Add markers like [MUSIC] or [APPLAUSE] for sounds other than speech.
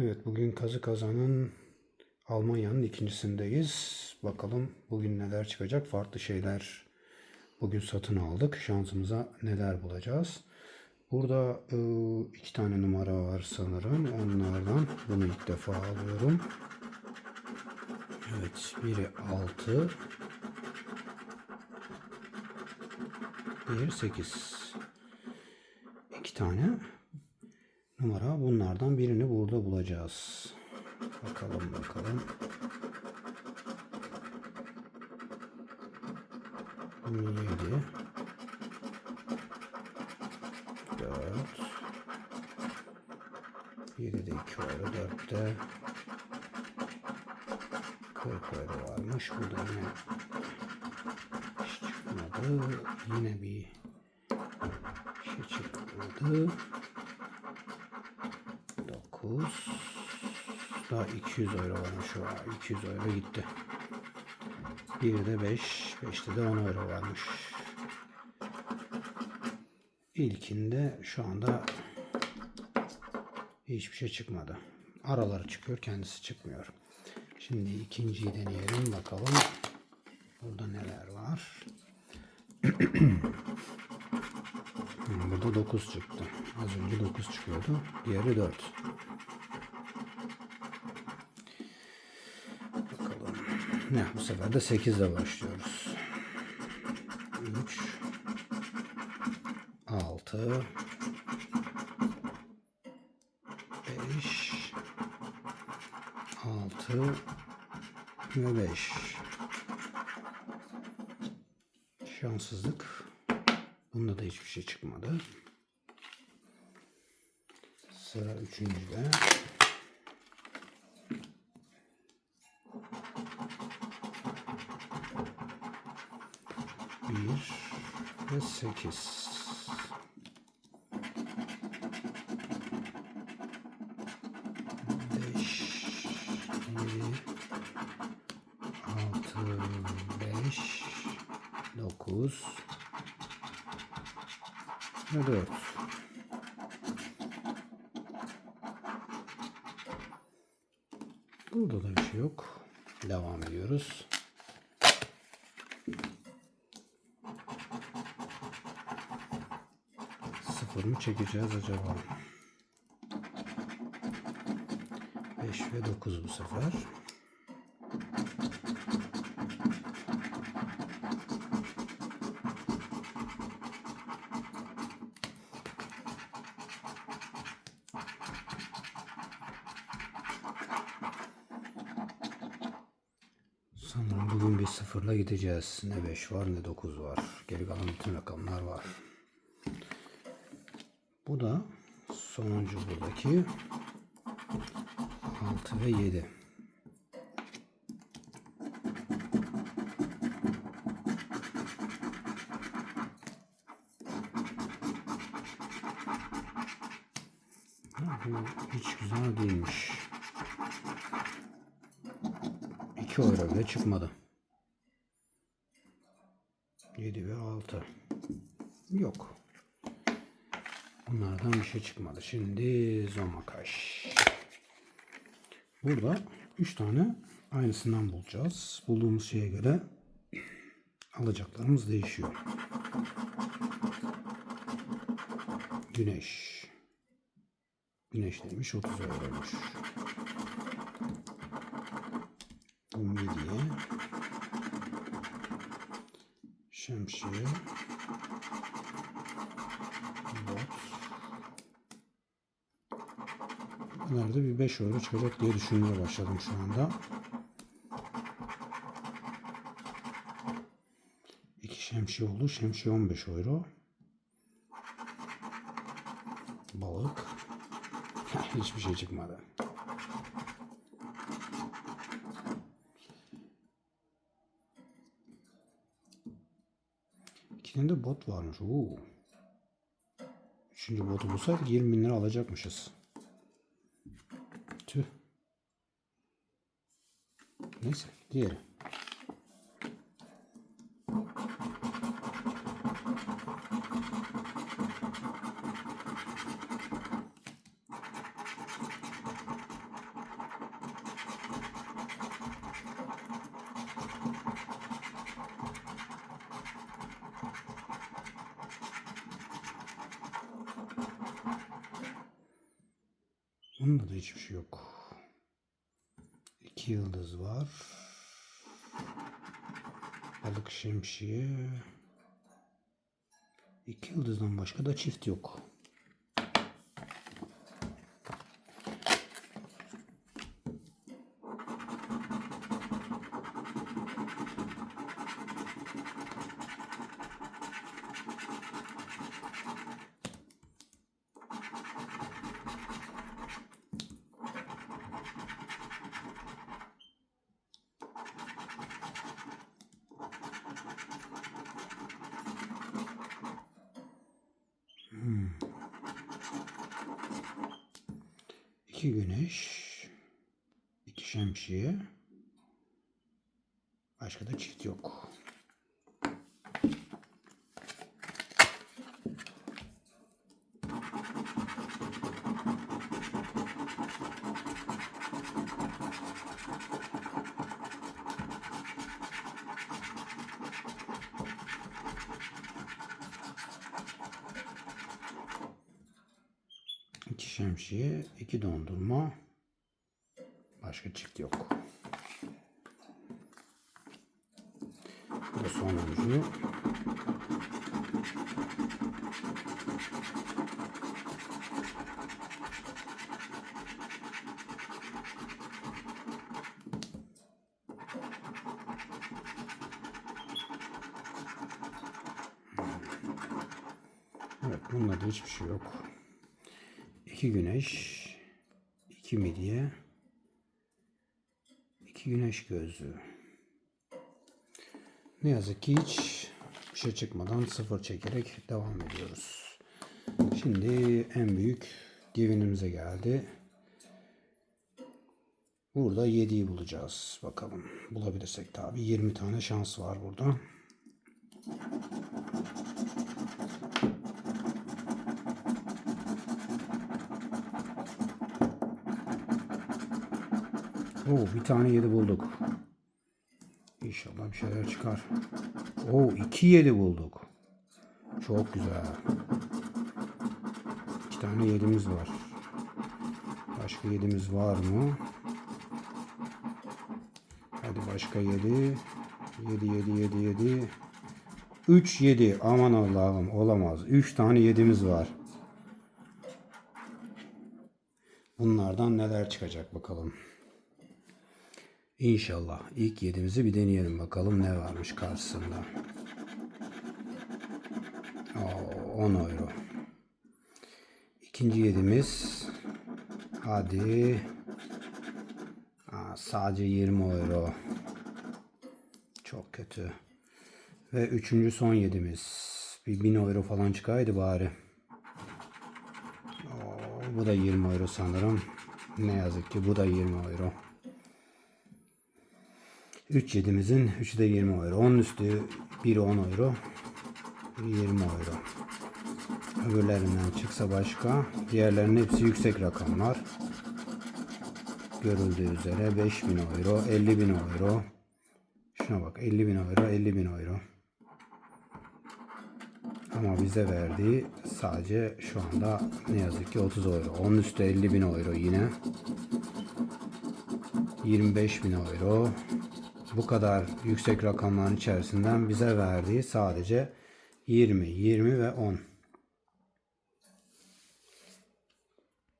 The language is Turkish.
Evet bugün kazı kazanın Almanya'nın ikincisindeyiz. Bakalım bugün neler çıkacak. Farklı şeyler bugün satın aldık. Şansımıza neler bulacağız. Burada e, iki tane numara var sanırım. Onlardan bunu ilk defa alıyorum. Evet biri 6 bir 8 iki tane numara. Bunlardan birini burada bulacağız. Bakalım bakalım. Yedi. Dört. Yedide iki euro. Dörtte. Kırk euro varmış. Bu da yine hiç çıkmadı. Yine bir şey çıkmadı. 9 daha 200 euro varmış an 200 euro gitti. Biri de 5 5'te de 10 euro varmış. İlkinde şu anda hiçbir şey çıkmadı. Araları çıkıyor kendisi çıkmıyor. Şimdi ikinciyi deneyelim bakalım. Burada neler var. [CLEARS THROAT] Burada 9 çıktı. Az önce 9 çıkıyordu. Diğeri 4. Bakalım. Ne bu sefer de 8 ile başlıyoruz. 3 6 5 6 ve 5 Şanssızlık. Bunda da hiçbir şey çıkmadı. Sıra üçüncüde. Bir ve sekiz. Beş, yedi, altı, beş, dokuz ve dört. Burada da bir şey yok. Devam ediyoruz. Mı çekeceğiz acaba? 5 ve 9 bu sefer. Sanırım bugün bir sıfırla gideceğiz. Ne 5 var ne 9 var. Geri kalan bütün rakamlar var. Bu da sonuncu buradaki 6 ve 7. Ha, Bu hiç güzel değilmiş. 2 euro bile çıkmadı. 7 ve 6. Yok. Bunlardan bir şey çıkmadı. Şimdi Zomakaş. Burada 3 tane aynısından bulacağız. Bulduğumuz şeye göre alacaklarımız değişiyor. Güneş. Güneş neymiş? 30 euroymuş. Midye. Şemsiye. Bot. Nerede bir 5 euro çıkacak diye düşünmeye başladım şu anda. İki şemsiye oldu. Şemsiye 15 euro. Balık. [LAUGHS] Hiçbir şey çıkmadı. İkinin de bot varmış. Oo. Üçüncü botu bulsaydık 20 bin lira alacakmışız. Neyse diğeri. Bunda da hiçbir şey yok. İki yıldız var. Balık şemsiye. İki yıldızdan başka da çift yok. İki güneş, iki şemsiye. Başka da çift yok. İki şemsiye, iki dondurma. Başka çift yok. Bu sonuncu. Evet, bunda da hiçbir şey yok. İki güneş, iki midye, iki güneş gözlüğü. Ne yazık ki hiç bir şey çıkmadan sıfır çekerek devam ediyoruz. Şimdi en büyük divinimize geldi. Burada 7'yi bulacağız. Bakalım bulabilirsek tabi 20 tane şans var burada. Oo, bir tane 7 bulduk. İnşallah bir şeyler çıkar. Oo, 2 7 bulduk. Çok güzel. İki tane 7'miz var. Başka 7'miz var mı? Hadi başka 7. 7 7 7 7. 3 7. Aman Allah'ım olamaz. 3 tane 7'miz var. Bunlardan neler çıkacak bakalım. İnşallah ilk yedimizi bir deneyelim bakalım ne varmış karşısında. Oo, 10 euro. İkinci yedimiz hadi Aa, sadece 20 euro. Çok kötü. Ve üçüncü son yedimiz. Bir 1000 euro falan çıkaydı bari. Oo, bu da 20 euro sanırım. Ne yazık ki bu da 20 euro. 3 yedimizin 3'ü de 20 euro. Onun üstü biri 10 euro. 20 euro. Öbürlerinden çıksa başka. Diğerlerinin hepsi yüksek rakamlar. Görüldüğü üzere 5000 euro, 50 bin euro. Şuna bak 50 bin euro, 50 bin euro. Ama bize verdiği sadece şu anda ne yazık ki 30 euro. Onun üstü 50 bin euro yine. 25 bin euro. Bu kadar yüksek rakamların içerisinden bize verdiği sadece 20, 20 ve 10.